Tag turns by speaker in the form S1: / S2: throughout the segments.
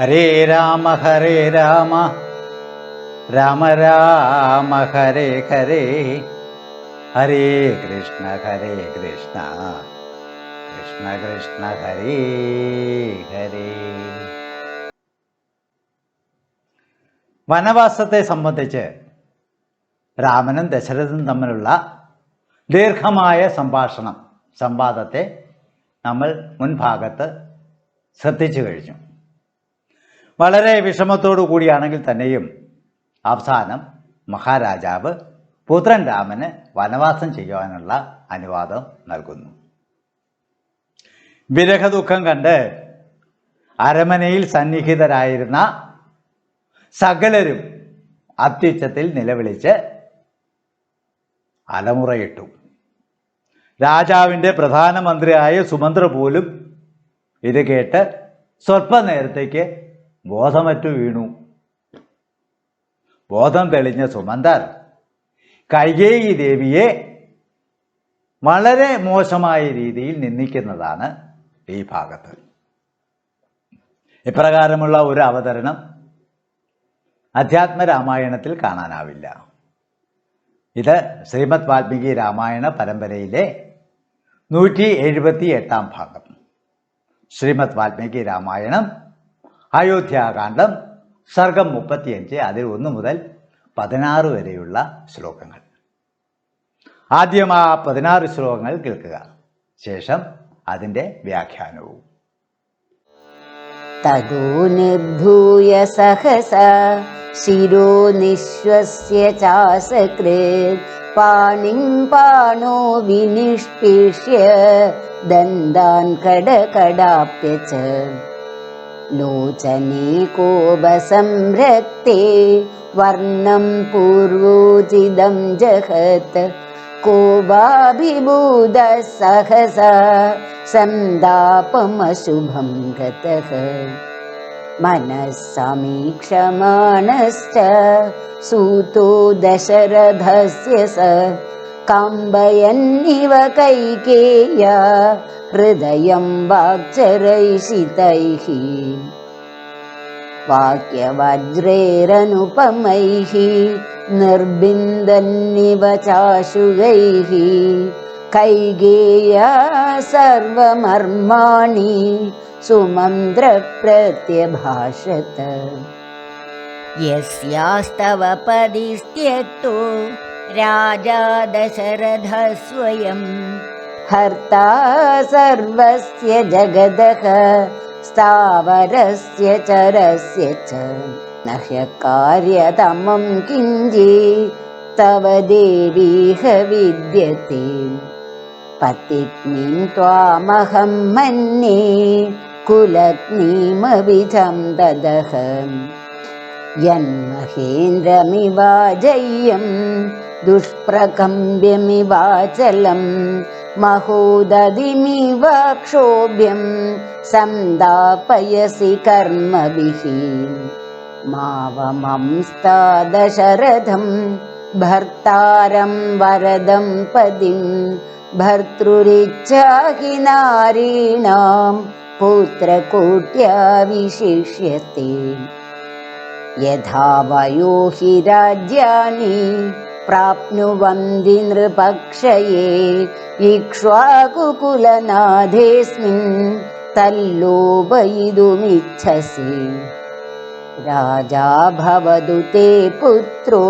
S1: ഹരേ രാമ ഹരേ രാമ. രാമ രാമ ഹരേ ഹരേ. ഹരേ കൃഷ്ണ ഹരേ കൃഷ്ണ. കൃഷ്ണ കൃഷ്ണ ഹരേ ഹരേ. വനവാസത്തെ സംബന്ധിച്ച് രാമനും ദശരഥനും തമ്മിലുള്ള ദീർഘമായ സംഭാഷണം സംവാദത്തെ നമ്മൾ മുൻഭാഗത്ത് ശ്രദ്ധിച്ചു കഴിഞ്ഞു. വളരെ വിഷമത്തോടു കൂടിയാണെങ്കിൽ തന്നെയും അവസാനം മഹാരാജാവ് പുത്രൻ രാമന് വനവാസം ചെയ്യുവാനുള്ള അനുവാദം നൽകുന്നു. വിരഹദുഃഖം കണ്ട് അരമനയിൽ സന്നിഹിതരായിരുന്ന സകലരും അത്യുച്ചത്തിൽ നിലവിളിച്ച് അലമുറയിട്ടു. രാജാവിന്റെ പ്രധാനമന്ത്രിയായ സുമന്ത്ര പോലും ഇത് കേട്ട് സ്വല്പനേരത്തേക്ക് ബോധമറ്റു വീണു. ബോധം തെളിഞ്ഞ സുമന്തർ കൈകേയി ദേവിയെ വളരെ മോശമായ രീതിയിൽ നിന്ദിക്കുന്നതാണ് ഈ ഭാഗത്ത്. ഇപ്രകാരമുള്ള ഒരു അവതരണം അധ്യാത്മ രാമായണത്തിൽ കാണാനാവില്ല. ഇത് ശ്രീമദ് വാൽമീകി രാമായണ പരമ്പരയിലെ നൂറ്റി എഴുപത്തി എട്ടാം ഭാഗം. ശ്രീമദ് വാൽമീകി രാമായണം അയോധ്യാകാന്ഡം സർഗം മുപ്പത്തിയഞ്ച് അതിൽ ഒന്ന് മുതൽ പതിനാറ് വരെയുള്ള ശ്ലോകങ്ങൾ. ആദ്യം ആ പതിനാറ് ശ്ലോകങ്ങൾ കേൾക്കുക. ശേഷം അതിന്റെ വ്യാഖ്യാനവും.
S2: തടൂനിർഭൂയ സഹസ ശിരോ നിശ്വസ്യ ചാസകൃത് പാണിം പാണോ വിനിഷ്പിഷ്യ ദന്താൻ കടകടാപ്യ लोचने कोपसंरक्ते वर्णं पूर्वोचिदं जहत् कोपाभिभूतः सहसा सन्तापमशुभं गतः। मनः समीक्षमाणश्च सूतो दशरथस्य स काम्बयन्निव कैकेया हृदयं वाक्चरैषितैः। वाक्यवज्रेरनुपमैः निर्बिन्दन्निव चाशुगैः। कैगेया सर्वमर्माणि सुमन्त्रप्रत्यभाषत। यस्यास्तव पदिस्त्यक्तो राजा दशरथः स्वयं हर्ता सर्वस्य जगदः स्थावरस्य चरस्य च न ह्यकार्यतमं किञ्चित् तव देवीह विद्यते पतिग्निं त्वामहं मन्ये कुलग्निमविधं ददः यन्महेन्द्रमिवाजय्यं दुष्प्रकम्ब्यमिवाचलं महोदधिमिव क्षोभ्यं सन्दापयसि कर्मभिः। मावमंस्तादशरथं भर्तारं वरदं पदिं भर्तृरिच्छाहि नारीणां पुत्रकोट्या विशिष्यते। यथा वयो हि राज्यानि प्राप्नुवन्ति नृपक्षये इक्ष्वाकुकुलनाथेऽस्मिन् तल्लोपयितुमिच्छसि। राजा भवतु ते पुत्रो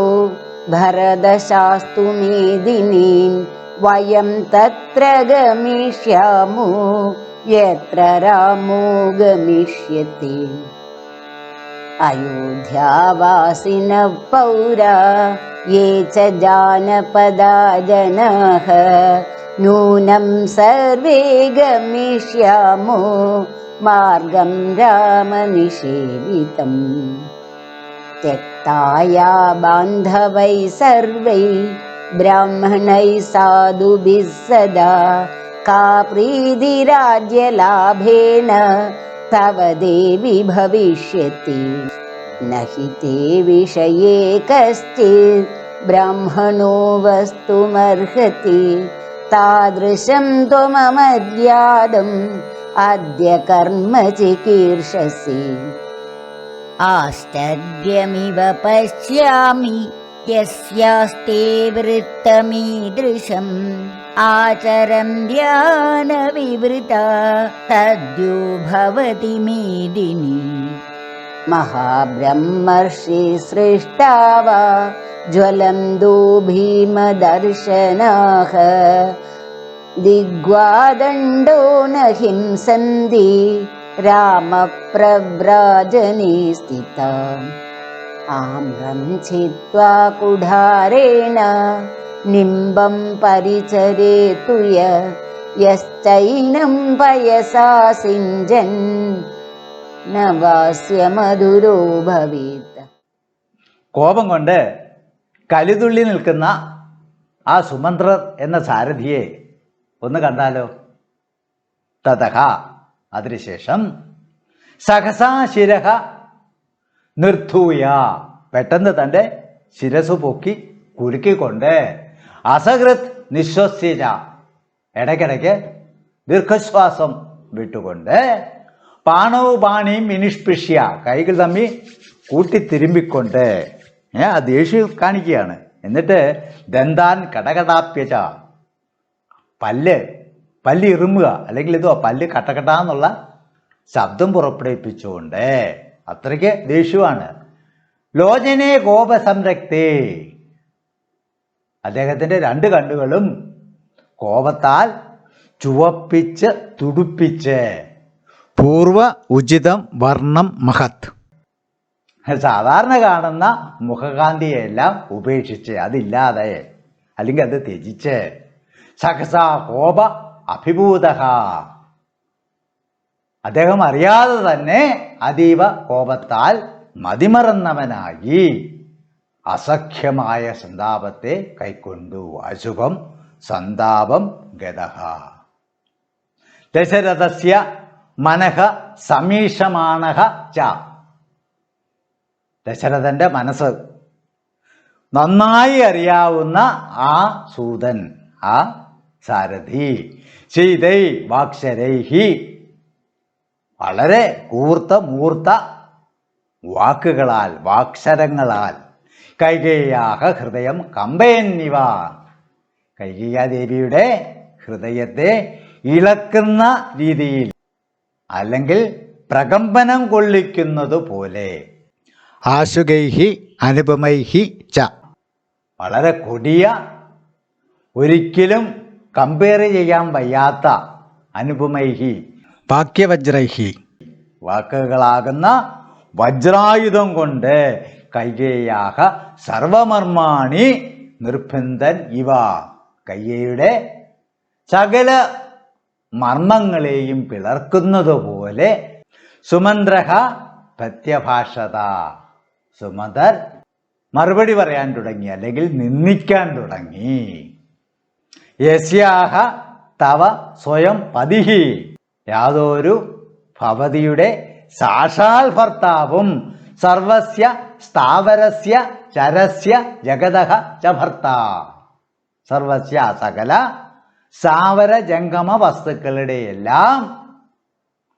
S2: भरदशास्तु मेदिनीन् वयं तत्र गमिष्यामो यत्र रामो गमिष्यति अयोध्यावासिनः पौरा ये च जानपदा जनाः नूनं सर्वे गमिष्यामो मार्गं रामनिषेवितम् त्यक्ताया बान्धवैः सर्वै ब्राह्मणैः साधुभिः सदा। का प्रीतिराज्यलाभेन तव देवि भविष्यति। न हि ते विषये कश्चित् ब्राह्मणो वस्तुमर्हति। तादृशं त्वममद्यादम् अद्य कर्म चिकीर्षसि। आश्चर्यमिव पश्यामि यस्यास्ते वृत्तमीदृशम्। आचरम् ध्यान तद्यो भवति मेदिनी। महाब्रह्मर्षि सृष्टा वा ज्वलन्दो भीमदर्शनाः। दिग्वादण्डो न हिंसन्ति रामप्रव्राजने स्थिता। आम्रं छित्त्वा कुढारेण നിംബം പരിചരേതുയ യശ്ചൈനം പയസാ സിഞ്ചൻ നവാസ്യമധുരോ ഭവീത്.
S1: കോപം കൊണ്ട് കലിതുള്ളി നിൽക്കുന്ന ആ സുമന്ത്രർ എന്ന സാരഥിയെ ഒന്ന് കണ്ടാലോ? തതഹ. അതിനുശേഷം സഹസാ ശിരഹ നിർത്തൂയ പെട്ടെന്ന് തന്റെ ശിരസ് പൊക്കി കുലുക്കിക്കൊണ്ട് അസഹൃത് നിശ്വസിച്ച ഇടയ്ക്കിടയ്ക്ക് ദീർഘശ്വാസം വിട്ടുകൊണ്ട് പാണവ് പാണിയും വിനിഷ്പിഷ്യ കൈകൾ തമ്മി കൂട്ടി തിരുമ്മിക്കൊണ്ട് ഏ ദേഷ്യം കാണിക്കുകയാണ്. എന്നിട്ട് ദന്താൻ കടകടാപ്യച പല്ല് പല്ല് ഇറുമുക അല്ലെങ്കിൽ ഇതോ പല്ല് കട്ടകട്ടാന്നുള്ള ശബ്ദം പുറപ്പെടുവിപ്പിച്ചുകൊണ്ട് അത്രയ്ക്ക് ദേഷ്യമാണ്. ലോചനെ കോപസംരക്തേ അദ്ദേഹത്തിന്റെ രണ്ട് കണ്ണുകളും കോപത്താൽ ചുവപ്പിച്ച് തുടുപ്പിച്ച്. പൂർവ ഉചിതം വർണം മഹത്. സാധാരണ കാണുന്ന മുഖകാന്തിയെല്ലാം ഉപേക്ഷിച്ച് അതില്ലാതെ അല്ലെങ്കിൽ അത് ത്യജിച്ച് സഹസ കോപ അഭിഭൂത അദ്ദേഹം അറിയാതെ തന്നെ അതീവ കോപത്താൽ മതിമറന്നവനായി. അസഖ്യമായ സന്താപത്തെ കൈക്കൊണ്ടു. അശുഭം സന്താപം ഗതഹ ദശരഥസ്യ മനഹ സമീഷമാണഹ ച. ദശരഥന്റെ മനസ്സ്. നന്നായി അറിയാവുന്ന ആ സൂതൻ ആ സാരഥി സീതൈ വാക്ഷരൈഹി വളരെ കൂർത്ത മൂർത്ത വാക്കുകളാൽ വാക്ഷരങ്ങളാൽ കൈകേയാഹ ഹൃദയം കമ്പയന്നിവ കൈകേയാദേവിയുടെ ഹൃദയത്തെ ഇളക്കുന്ന രീതിയിൽ അല്ലെങ്കിൽ പ്രകമ്പനം കൊള്ളിക്കുന്നത് പോലെ. ആശുഗൈഹി അനുപമൈഹി ച. വളരെ കൊടിയ ഒരിക്കലും കമ്പയർ ചെയ്യാൻ വയ്യാത്ത അനുപമൈഹി. വാക്യവജ്രൈഹി. വാക്കുകളാകുന്ന വജ്രായുധം കൊണ്ട് കൈകേയാഹ സർവമർമാണി നിർബന്ധൻ ഇവ. കയ്യയുടെ സകല മർമ്മങ്ങളെയും പിളർക്കുന്നത് പോലെ സുമന്ത്രഹ പ്രത്യഭാഷത. സുമതർ മറുപടി പറയാൻ തുടങ്ങി അല്ലെങ്കിൽ നിന്ദിക്കാൻ തുടങ്ങി. യസ്യാഹ തവ സ്വയം പതിഹി. യാതൊരു ഭവതിയുടെ സാക്ഷാൽ ഭർത്താവും സർവസ്യ സ്ഥാവരസ്യ ചരസ്യ ജഗത ച ഭർത്ത. സർവസ്യ സകല സാവര ജംഗമ വസ്തുക്കളുടെ എല്ലാം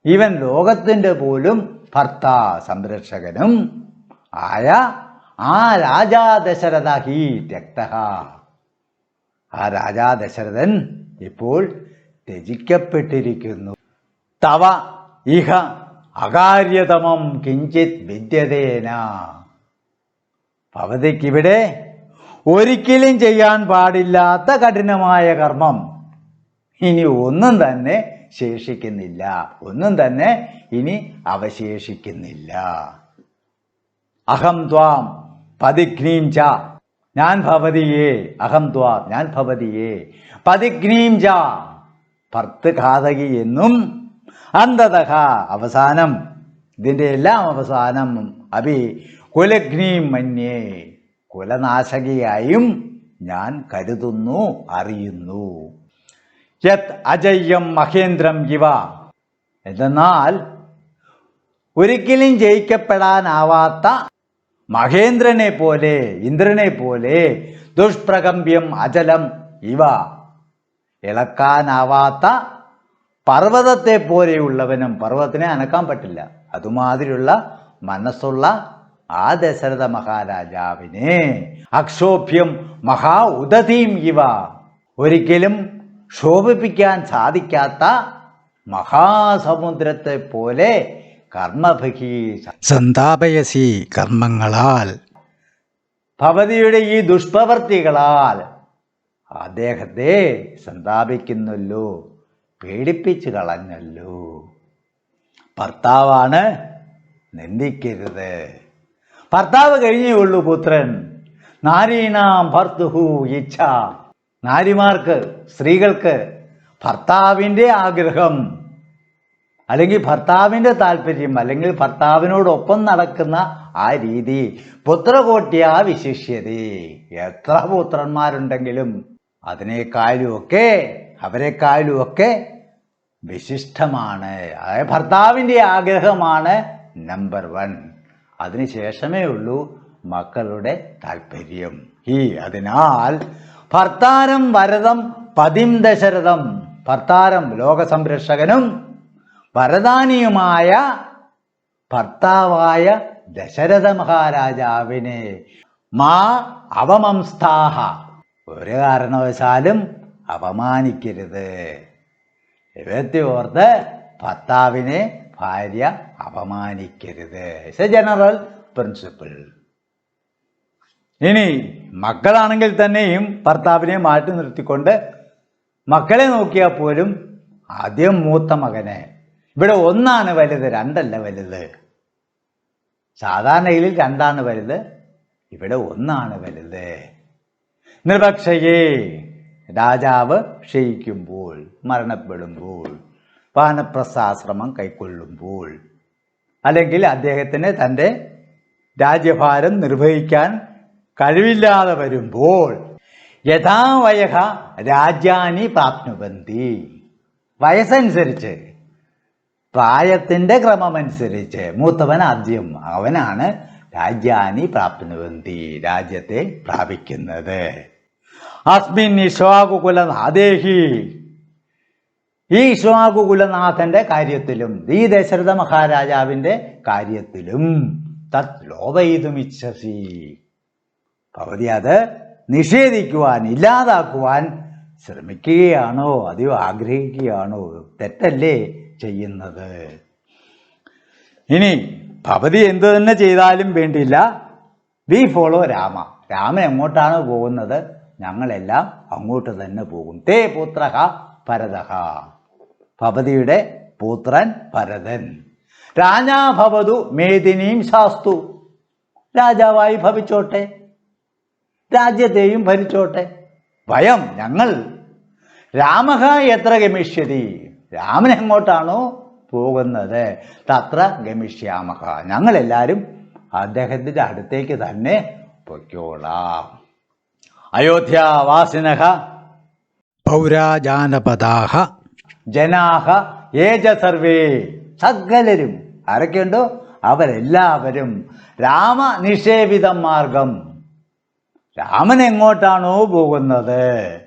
S1: ഇവൻ ലോകത്തിന്റെ പോലും ഭർത്ത സംരക്ഷകനും ആയ ആ രാജാ ദശരഥ ഹി രക്ത ആ രാജാ ദശരഥൻ ഇപ്പോൾ ത്യജിക്കപ്പെട്ടിരിക്കുന്നു. തവ ഇഹ അകാര്യതമം കിഞ്ചിത് വിദ്യതേന. ഭവതിക്കിവിടെ ഒരിക്കലും ചെയ്യാൻ പാടില്ലാത്ത കഠിനമായ കർമ്മം. ഇനി ഒന്നും തന്നെ ശേഷിക്കുന്നില്ല. ഒന്നും തന്നെ ഇനി അവശേഷിക്കുന്നില്ല. അഹം ത്വാം പതിഗ്നീം ച. ഞാൻ ഭവതിയെ അഹം ത്വാം ഞാൻ ഭവതിയെ. പതിഗ്നീം ച. ഭർത്തഘാതകി എന്നും അന്തതഃ അവസാനം. ഇതിന്റെ എല്ലാം അവസാനം അഭി കുലഗ്നി മന്യേ. കുലനാശകിയായും ഞാൻ കരുതുന്നു അറിയുന്നു. യത് അജയ്യം മഹേന്ദ്രം ഇവ. എന്തെന്നാൽ ഒരിക്കലും ജയിക്കപ്പെടാനാവാത്ത മഹേന്ദ്രനെ പോലെ ഇന്ദ്രനെ പോലെ ദുഷ്പ്രകമ്പ്യം അചലം ഇവ. ഇളക്കാനാവാത്ത പർവതത്തെ പോലെയുള്ളവനും പർവതത്തിനെ അനക്കാൻ പറ്റില്ല. അതുമാതിരിയുള്ള മനസ്സുള്ള ആ ദശരഥ മഹാരാജാവിനെ അക്ഷോഭ്യം മഹാ ഉദതീം ഇവ. ഒരിക്കലും ക്ഷോഭിപ്പിക്കാൻ സാധിക്കാത്ത മഹാസമുദ്രത്തെ പോലെ കർമ്മഭഗി സന്താപയസി കർമ്മങ്ങളാൽ. ഭവതിയുടെ ഈ ദുഷ്പ്രവർത്തികളാൽ അദ്ദേഹത്തെ സന്താപിക്കുന്നല്ലോ. പേടിപ്പിച്ചു കളഞ്ഞല്ലോ. ഭർത്താവാണ് നിന്ദിക്കരുത്. ഭർത്താവ് കഴിഞ്ഞേ ഉള്ളൂ പുത്രൻ. നാരീണാം ഭർത്തുഹു ഇച്ഛ. നാരിമാർക്ക് സ്ത്രീകൾക്ക് ഭർത്താവിന്റെ ആഗ്രഹം അല്ലെങ്കിൽ ഭർത്താവിന്റെ താല്പര്യം അല്ലെങ്കിൽ ഭർത്താവിനോടൊപ്പം നടക്കുന്ന ആ രീതി പുത്രകോട്ടിയാ വിശിഷ്യതേ. എത്ര പുത്രന്മാരുണ്ടെങ്കിലും അതിനേക്കാളും ഒക്കെ അവരെക്കാളും ഒക്കെ വിശിഷ്ടമാണ്. അതായത് ഭർത്താവിന്റെ ആഗ്രഹമാണ് നമ്പർ വൺ. അതിനുശേഷമേ ഉള്ളൂ മക്കളുടെ താല്പര്യം. ഈ അതിനാൽ ഭർത്താരം വരതം പതിം ദശരഥം. ഭർത്താരം ലോകസംരക്ഷകനും വരദാനിയുമായ ഭർത്താവായ ദശരഥ മഹാരാജാവിനെ മാ അവമംസ്ഥാഹ. ഒരു കാരണവശാലും അപമാനിക്കരുത്. എഴുപത്തി ഓർത്ത് ഭർത്താവിനെ ഭാര്യ അപമാനിക്കരുത്. ഇറ്റ്സ് എ ജനറൽ പ്രിൻസിപ്പിൾ ഇനി മക്കളാണെങ്കിൽ തന്നെയും ഭർത്താവിനെ മാറ്റി നിർത്തിക്കൊണ്ട് മക്കളെ നോക്കിയാൽ പോലും ആദ്യം മൂത്ത മകനെ. ഇവിടെ ഒന്നാണ് വലുത് രണ്ടല്ല വലുത്. സാധാരണയിൽ രണ്ടാണ് വലുത് ഇവിടെ ഒന്നാണ് വലുത്. നിർഭക്ഷയെ രാജാവ് ക്ഷയിക്കുമ്പോൾ മരണപ്പെടുമ്പോൾ വാനപ്രസ്ഥാശ്രമം കൈക്കൊള്ളുമ്പോൾ അല്ലെങ്കിൽ അദ്ദേഹത്തിന് തന്റെ രാജ്യഭാരം നിർവഹിക്കാൻ കഴിവില്ലാതെ വരുമ്പോൾ യഥാവയഹ രാജ്യാനി പ്രാപ്നുബന്തി വയസ്സനുസരിച്ച് പ്രായത്തിന്റെ ക്രമമനുസരിച്ച് മൂത്തവൻ ആദ്യം അവനാണ് രാജ്യാനി പ്രാപ്നുബന്ധി രാജ്യത്തെ പ്രാപിക്കുന്നത്. അസ്മിൻ ഇശ്വാകുകുലനാദേഹി ഈ ഇശ്വാകുകുലനാഥന്റെ കാര്യത്തിലും ഈ ദശരഥ മഹാരാജാവിന്റെ കാര്യത്തിലും തത് ലോപയിതുമിച്ഛസി ഭഗവതി അത് നിഷേധിക്കുവാൻ ഇല്ലാതാക്കുവാൻ ശ്രമിക്കുകയാണോ? അതെയോ ആഗ്രഹിക്കുകയാണോ? തെറ്റല്ലേ ചെയ്യുന്നത്? ഇനി ഭവതി എന്തു തന്നെ ചെയ്താലും വേണ്ടില്ല. V follow Rama. രാമൻ എങ്ങോട്ടാണ് പോകുന്നത്? ഞങ്ങളെല്ലാം അങ്ങോട്ട് തന്നെ പോകും. തേ പുത്രഹ ഭരതഹ. ഭവതിയുടെ പുത്രൻ ഭരതൻ. രാജാ ഭവതു മേദിനീം ശാസ്തു രാജാവായി ഭവിച്ചോട്ടെ. രാജ്യത്തെയും ഭരിച്ചോട്ടെ. ഭയം ഞങ്ങൾ. രാമഹ എത്ര ഗമിഷ്യതി? രാമൻ എങ്ങോട്ടാണോ പോകുന്നത്. തത്ര ഗമിഷ്യാമഹ. ഞങ്ങളെല്ലാവരും അദ്ദേഹത്തിന്റെ അടുത്തേക്ക് തന്നെ പൊയ്ക്കോളാം. അയോധ്യാവാസിനഹ പൗരാജാനപദാഹ. ജനാഹ ഏജ സർവേ. സകലരും. ആരൊക്കെയുണ്ടോ? അവരെല്ലാവരും. രാമ നിഷേവിതം മാർഗം. രാമൻ എങ്ങോട്ടാണോ പോകുന്നത്?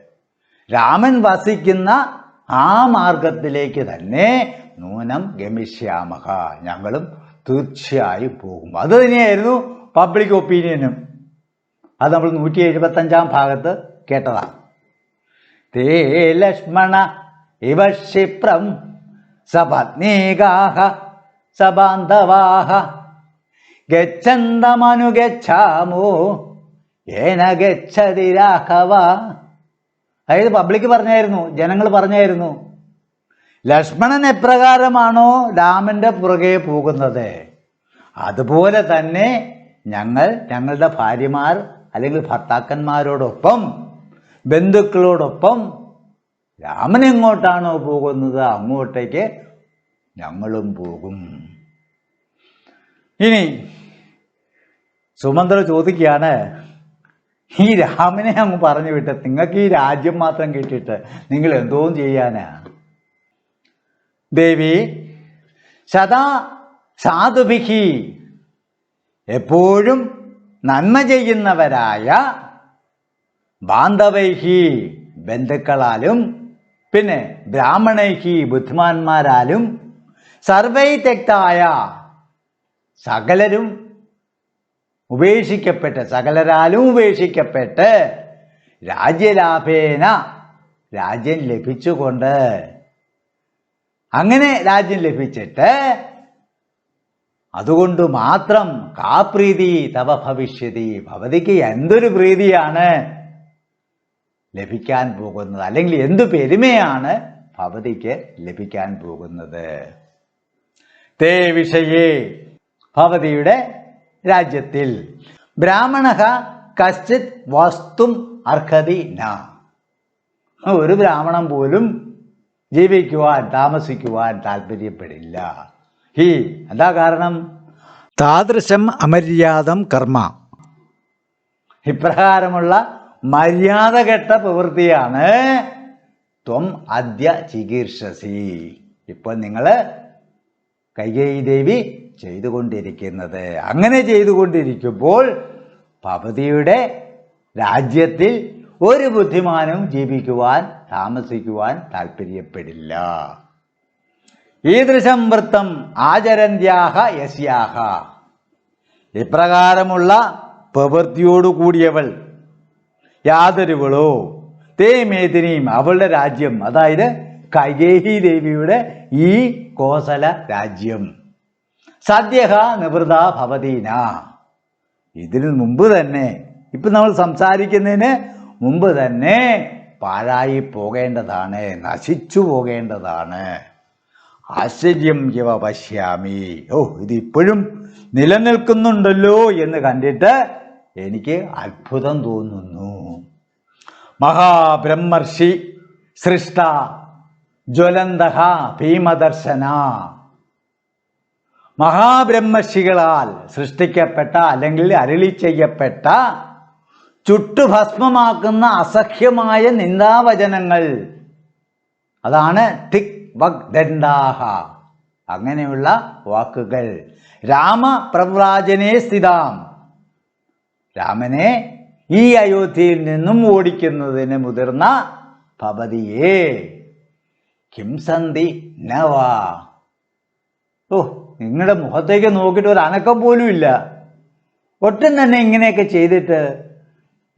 S1: രാമൻ വസിക്കുന്ന ആ മാർഗത്തിലേക്ക് തന്നെ നൂനം ഗമിഷ്യാമഹ. ഞങ്ങളും തീർച്ചയായും പോകും. അത് തന്നെയായിരുന്നു പബ്ലിക് ഒപ്പീനിയനും അത് നമ്മൾ നൂറ്റി എഴുപത്തഞ്ചാം ഭാഗത്ത് കേട്ടതാണ്. തേ ലക്ഷ്മണ ഇവ ക്ഷിപ്രം സപത്നീകാഹ സബാന്ധവാഹ ഗച്ഛന്തമനുഗച്ഛാമോ ഏന ഗച്ഛതി രാഘവ. അതായത് പബ്ലിക് പറഞ്ഞായിരുന്നു ജനങ്ങൾ പറഞ്ഞായിരുന്നു ലക്ഷ്മണൻ എപ്രകാരമാണോ രാമന്റെ പുറകെ പോകുന്നത്? അതുപോലെ തന്നെ ഞങ്ങൾ ഞങ്ങളുടെ ഭാര്യമാർ അല്ലെങ്കിൽ ഭർത്താക്കന്മാരോടൊപ്പം ബന്ധുക്കളോടൊപ്പം രാമൻ എങ്ങോട്ടാണോ പോകുന്നത് അങ്ങോട്ടേക്ക് ഞങ്ങളും പോകും. ഇനി സുമന്ത്ര ചോദിക്കുകയാണ് ഈ രാമനെ അങ്ങ് പറഞ്ഞു വിട്ട് നിങ്ങൾക്ക് ഈ രാജ്യം മാത്രം കിട്ടിയിട്ട് നിങ്ങൾ എന്തോ ചെയ്യാനാ? ദേവി സദാ സാധുഭിഹി എപ്പോഴും നന്മ ചെയ്യുന്നവരായ ബാന്ധവൈഹി ബന്ധുക്കളാലും പിന്നെ ബ്രാഹ്മണൈഹി ബുദ്ധിമാന്മാരാലും സർവൈ തെക്തായ സകലരും ഉപേക്ഷിക്കപ്പെട്ട് സകലരാലും ഉപേക്ഷിക്കപ്പെട്ട് രാജ്യലാഭേന രാജ്യം ലഭിച്ചുകൊണ്ട് അങ്ങനെ രാജ്യം ലഭിച്ചിട്ട് അതുകൊണ്ട് മാത്രം കാ പ്രീതി തവ ഭവിഷ്യതി. ഭവതിക്ക് എന്തൊരു പ്രീതിയാണ് ലഭിക്കാൻ പോകുന്നത്? അല്ലെങ്കിൽ എന്തു പെരുമയാണ് ഭവതിക്ക് ലഭിക്കാൻ പോകുന്നത്? തേ വിഷയേ ഭവതിയുടെ രാജ്യത്തിൽ. ബ്രാഹ്മണ കശ്ചിത് വസ്തും അർഹതി ന. ഒരു ബ്രാഹ്മണൻ പോലും ജീവിക്കുവാൻ താമസിക്കുവാൻ താല്പര്യപ്പെടില്ല ഹി എന്താ കാരണം? താദൃശം അമര്യാദം കർമ്മ. ഇപ്രകാരമുള്ള മര്യാദ കെട്ട പ്രവൃത്തിയാണ് ത്വം അദ്യ ചികീർഷസി ഇപ്പോൾ നിങ്ങൾ കൈകേയി ദേവി ചെയ്തുകൊണ്ടിരിക്കുന്നത്. അങ്ങനെ ചെയ്തുകൊണ്ടിരിക്കുമ്പോൾ പവതിയുടെ രാജ്യത്തിൽ ഒരു ബുദ്ധിമാനും ജീവിക്കുവാൻ താമസിക്കുവാൻ താല്പര്യപ്പെടില്ല ഈദൃശം വൃത്തം ആചരന്ത്യാഹ യസ്യാഹ. ഇപ്രകാരമുള്ള പ്രവൃത്തിയോടു കൂടിയവൾ യാതൊരുവളോ. തേ മേദിനിയും അവളുടെ രാജ്യം അതായത് കൈകേഹി ദേവിയുടെ ഈ കോസല രാജ്യം. സദ്യഹ നിവൃത ഭവതീന. ഇതിനു മുമ്പ് തന്നെ ഇപ്പൊ നമ്മൾ സംസാരിക്കുന്നതിന് മുമ്പ് തന്നെ പാഴായി പോകേണ്ടതാണ് നശിച്ചു പോകേണ്ടതാണ്. ആശ്ചര്യം ഇവ പശ്യാമി. ഓ ഇതിപ്പോഴും നിലനിൽക്കുന്നുണ്ടല്ലോ എന്ന് കണ്ടിട്ട് എനിക്ക് അത്ഭുതം തോന്നുന്നു. മഹാബ്രഹ്മർഷി സൃഷ്ട ജ്വലന്ത ഭീമദർശന. മഹാബ്രഹ്മർഷികളാൽ സൃഷ്ടിക്കപ്പെട്ട അല്ലെങ്കിൽ അരുളി ചെയ്യപ്പെട്ട ചുട്ടുഭസ്മമാക്കുന്ന അസഹ്യമായ നിന്ദാവചനങ്ങൾ. അതാണ് തിക് വക് ദണ്ഡാഹ അങ്ങനെയുള്ള വാക്കുകൾ. രാമപ്രവ്രാജനെ സ്ഥിതാം. രാമനെ ഈ അയോധ്യയിൽ നിന്നും ഓടിക്കുന്നതിന് മുതിർന്ന ഭവതിയെ. കിംസന്തി നവാ. ഓ നിങ്ങളുടെ മുഖത്തേക്ക് നോക്കിയിട്ട് ഒരു അനക്കം പോലും ഇല്ല. ഒട്ടും തന്നെ ഇങ്ങനെയൊക്കെ ചെയ്തിട്ട്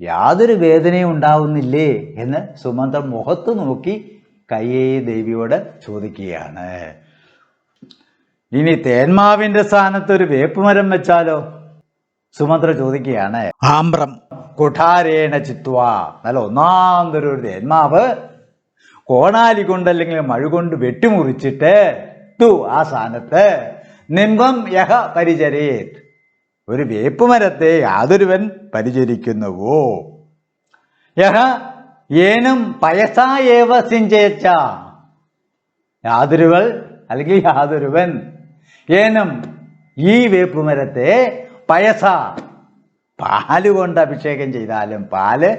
S1: യാതൊരു വേദനയും ഉണ്ടാവുന്നില്ലേ എന്ന് സുമന്ത്ര മുഖത്ത് നോക്കി കയ്യേയി ദേവിയോട് ചോദിക്കുകയാണ്. ഇനി തേന്മാവിന്റെ സ്ഥാനത്ത് ഒരു വേപ്പുമരം വെച്ചാലോ? സുമന്ത്ര ചോദിക്കുകയാണ്. ആമ്പ്രം കുഠാരേണ ചിത്വ. നല്ല ഒന്നാം തരം ഒരു തേന്മാവ് കോണാലി കൊണ്ട് അല്ലെങ്കിൽ മഴ കൊണ്ട് വെട്ടിമുറിച്ചിട്ട് തു ആ സ്ഥാനത്ത് നിമ്പം യഹ പരിചരേത്. ഒരു വേപ്പുമരത്തെ യാതൊരുവൻ പരിചരിക്കുന്നുവോ? യഹ ഏനം പയസായേവ സിഞ്ചേച്ച. യാതൊരുവൾ അല്ലെങ്കിൽ യാതൊരുവൻ. ഏനം ഈ വേപ്പുമരത്തെ പയസ. പാൽ കൊണ്ട് അഭിഷേകം ചെയ്താലും പാൽ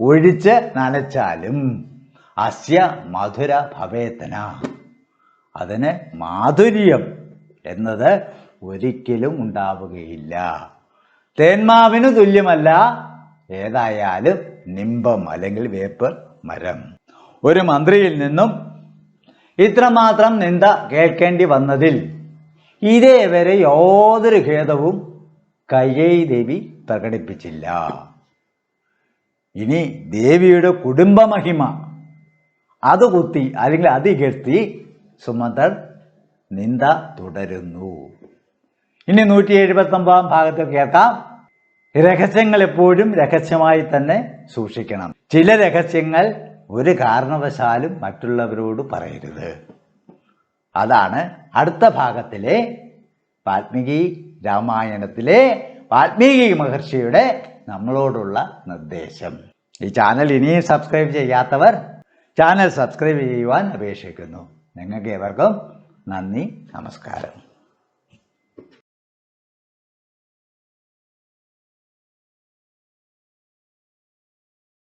S1: ഒഴിച്ച് നനച്ചാലും അസ്യ മധുര ഭവേത്തന. അതിന് മാധുര്യം എന്നത് ഒരിക്കലും ഉണ്ടാവുകയില്ല. തേന്മാവിന് തുല്യമല്ല. ഏതായാലും നിമ്പം അല്ലെങ്കിൽ വേപ്പ് മരം. ഒരു മന്ത്രിയിൽ നിന്നും ഇത്രമാത്രം നിന്ദ കേൾക്കേണ്ടി വന്നതിൽ ഇതേവരെ യാതൊരു ഖേദവും കയ്യൈ ദേവി പ്രകടിപ്പിച്ചില്ല. ഇനി ദേവിയുടെ കുടുംബമഹിമ അത് കുത്തി അല്ലെങ്കിൽ അത് ഇകഴ്ത്തി സുമന്തർ നിന്ദ തുടരുന്നു. ഇനി നൂറ്റി എഴുപത്തി ഒമ്പതാം ഭാഗത്ത് കേൾക്കാം. രഹസ്യങ്ങൾ എപ്പോഴും രഹസ്യമായി തന്നെ സൂക്ഷിക്കണം. ചില രഹസ്യങ്ങൾ ഒരു കാരണവശാലും മറ്റുള്ളവരോട് പറയരുത്. അതാണ് അടുത്ത ഭാഗത്തിലെ വാൽമീകി രാമായണത്തിലെ വാൽമീകി മഹർഷിയുടെ നമ്മളോടുള്ള നിർദ്ദേശം. ഈ ചാനൽ ഇനിയും സബ്സ്ക്രൈബ് ചെയ്യാത്തവർ ചാനൽ സബ്സ്ക്രൈബ് ചെയ്യുവാൻ അപേക്ഷിക്കുന്നു. നിങ്ങൾക്ക് ഏവർക്കും നന്ദി നമസ്കാരം.